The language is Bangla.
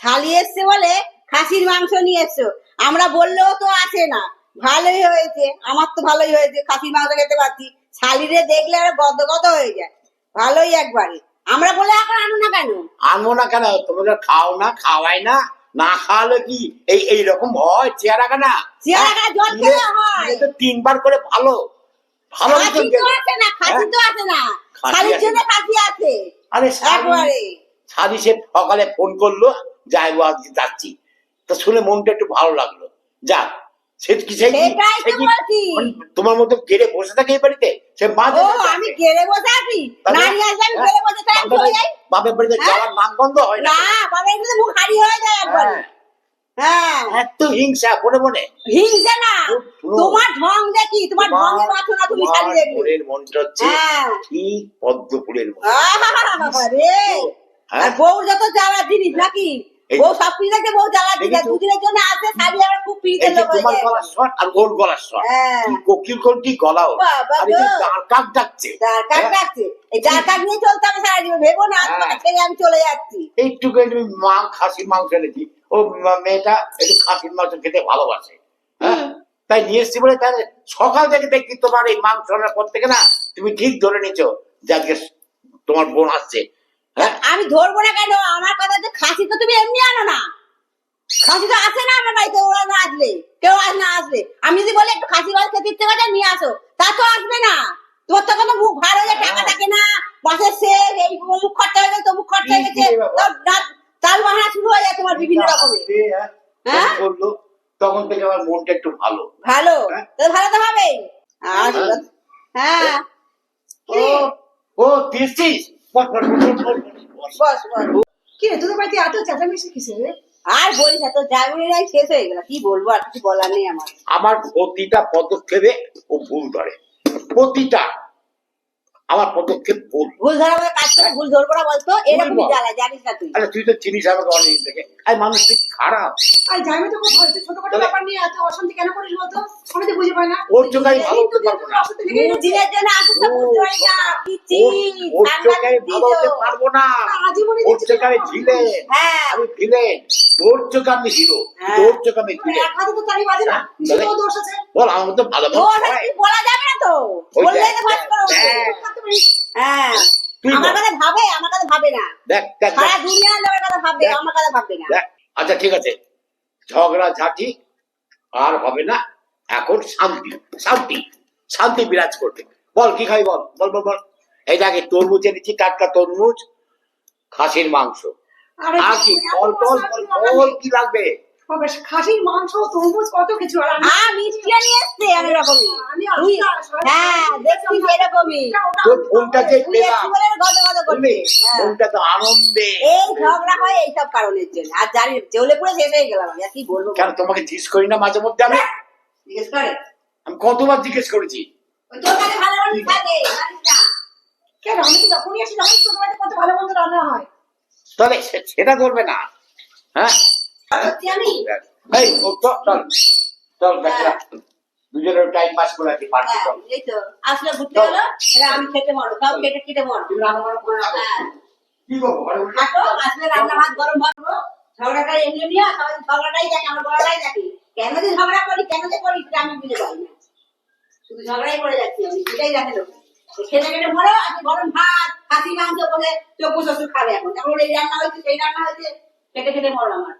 শালি এসছে বলে খাসির মাংস নিয়ে এসছো আমরা বললেও তো আসে না। ভালোই হয়েছে আমার তো ভালোই হয়েছে খাসির মাংস খেতে পারছি। শালিরে দেখলে আর গদ গদ হয়ে যায়। ভালোই একবারে। আমরা বলে এখন আনো না কেন? আনব না কেন? তোমরা খাও না খাওয়াই না। না খাওয়ালে কি? এই এই রকম হয় চেয়ারা কেনা চেয়ারা খায়, জল খেলে হয়। তিনবার করে ভালো। ভালো খাসি তো আছে না খাসি তো আছে না। খাসি আছে। জন্য খাসি আছে। আরে একবারে। সারি সে সকালে ফোন করল যাইবো আজকে যাচ্ছি। তো শুনে মনটা একটু ভালো লাগল। যা সে কি তোমার মতো গেড়ে বসে থাকে এই বাড়িতে? সে মাঝে আমি আসে। বসে আছি। তাহলে- না নিয়ে আসলে আমি হ্যাঁ, বসে থাকি বাপের বাড়িতে হ্যাঁ? যাওয়ার নাম বন্ধ হয় না। বাবা এগুলো মুখ হারি হয়ে যায় একবারে। হ্যাঁ, হ্যাঁ। এত হিংসা মনে মনে? হিংসে না। তোমার ঢং দেখি তোমার ঢঙে না তুমি হচ্ছে ঠিক? আর যত জ্বালা জিনিস নাকি? বউ সব কিছু বউ জ্বালা জিনিস দুদিনের জন্য আসে শাড়ি আমার খুব পিড়িতে লোক তোমার গলার শট আর ওর গলার শট হ্যাঁ। কোকিল কোনটি আর এই ডাকছে। হ্যাঁ? ডাকছে। এই যার নিয়ে চলতে হবে সারা জীবন ভেবো না হ্যাঁ। ছেড়ে আমি চলে যাচ্ছি। এইটুকু তুমি মা খাসির মাংস এনেছি। ও মেয়েটা একটু খাসির মাংস খেতে ভালোবাসে। হ্যাঁ? তাই নিয়ে এসছি বলে তাহলে সকাল থেকে দেখি তোমার এই মাংস পর থেকে না তুমি ঠিক ধরে নিছো যে আজকে তোমার বোন আসছে। আমি ধরবো না কেন? আমার কথা হচ্ছে খাসি তো তুমি এমনি আনো না। খাসি তো আসে না আমার বাড়িতে ওরা না আসলে। কেউ আস না আসলে। আমি যদি বলি একটু খাসি মাছ খেতে ইচ্ছে করে নিয়ে আসো। তা তো আসবে না। তোমার তো কোনো মুখ ভালো হয়ে টাকা থাকে না। বাসের এই মুখ খরচা হয়ে গেছে তো মুখ খরচা হয়ে গেছে। কি রে বাবা? তো রাত- চাল বাহানা শুরু হয়ে যায় তোমার বিভিন্ন রকমের। হ্যাঁ? হ্যাঁ? তখন থেকে আমার মনটা একটু ভালো। ভালো? হ্যাঁ? তো ভালো তো হবে। হ্যাঁ। ও ও কি রে এত চেঁচামেচি কিসে রে? আর বলিস এত শেষ হয়ে গেল। কি বলব, আর কিছু বলার নেই আমার। আমার প্রতিটা পদক্ষেপে ও ভুল ধরে। প্রতিটা। আমার পদক্ষেপ ভুল। ভুল ধরা কাজ করে ভুল ধরবো না বলতো? এরকমই জ্বালা জানিস না তুই। আরে তুই তো চিনিস আমাকে অনেকদিন থেকে। আর মানুষ তুই খারাপ। আর জামাই তো খুব ভালো ছোটখাটো ব্যাপার নিয়ে এত অশান্তি কেন করিস বলতো? আমি তো বুঝে পাই না। ওর আমি ভালো হতে পারব না। দিনের জন্য বুঝতে পারি না। কি ওর- ওর ঠান্ডা আমি ভালো হতে পারব না। ওর আমি হ্যাঁ। আমি ভিলেন তোর চোখে আমি হিরো হ্যাঁ। তোর চোখে আমি মানে ভিলেন এক হাতে তো তালি বাজে না। নিশ্চয়ই দোষ আছে। বল আমার তো ভালো হয়। বলা যাবে না তো? বললেই তো দেখ, ফাঁস করে উঠবে। হ্যাঁ। থাকতে পারিস। তুই আমার কথা ভাবে আমার কথা ভাবে না। দেখ দেখ সারা দেখ, লোকের কথা ভাববে আমার কথা ভাববে না। আচ্ছা ঠিক আছে। ঝগড়া ঝাঁটি আর হবে না। এখন শান্তি শান্তি শান্তি বিরাজ করবে। বল কি খাই বল? বল বল বল। এই দেখে তরমুজ এনেছি টাটকা তরমুজ খাসির মাংস। আর কি? বল বল বল কি বল কি লাগবে? খাসির মাংস তরমুজ কত কিছু আর আমি নিয়ে এসছে রকমের আমি হ্যাঁ দেখছিস এরকমই। ফোনটা যে পেলাম। হ্যাঁ। মনটা তো আনন্দে। এই ঝগড়া হয় এইসব কারণের জন্য। আর জানি জ্বলে পুরো শেষ হয়ে গেলাম আমি আর কি বলব কেন তোমাকে জিজ্ঞেস করি না মাঝে মধ্যে আমি? জিজ্ঞেস করে। আমি কতবার জিজ্ঞেস করেছি? তোর কাছে ভালো মানুষ থাকে কেন আমি তো যখনই আসি তখনই তোর কত ভালো মন্দ রান্না হয়। তাহলে সে- সেটা করবে না। হ্যাঁ? চল। চল দুজনের টাইম পাস করে আছি পার্টি হ্যাঁ, চল এই তো। আসলে ঘুরতে হলো এবার আমি খেতে মরো সব কেটে কেটে মরো তুমি রান্না বান্না করে রাখো হ্যাঁ। কি করব ঘরে আসলে রান্না ভাত গরম ভাববো ঝগড়াটা এমনি নিয়ে সবাই ঝগড়াটাই দেখে আমার বড়টাই দেখে। কেন যে ঝগড়া করি কেন যে করি সেটা আমি বুঝে না। শুধু ঝগড়াই করে যাচ্ছি আমি সেটাই দেখে লোক। খেতে মরো আজকে গরম ভাত খাসি মাংস বলে চোখ শ্বশুর খাবে এখন। এই রান্না হয়েছে সেই রান্না হয়েছে মরো আমার।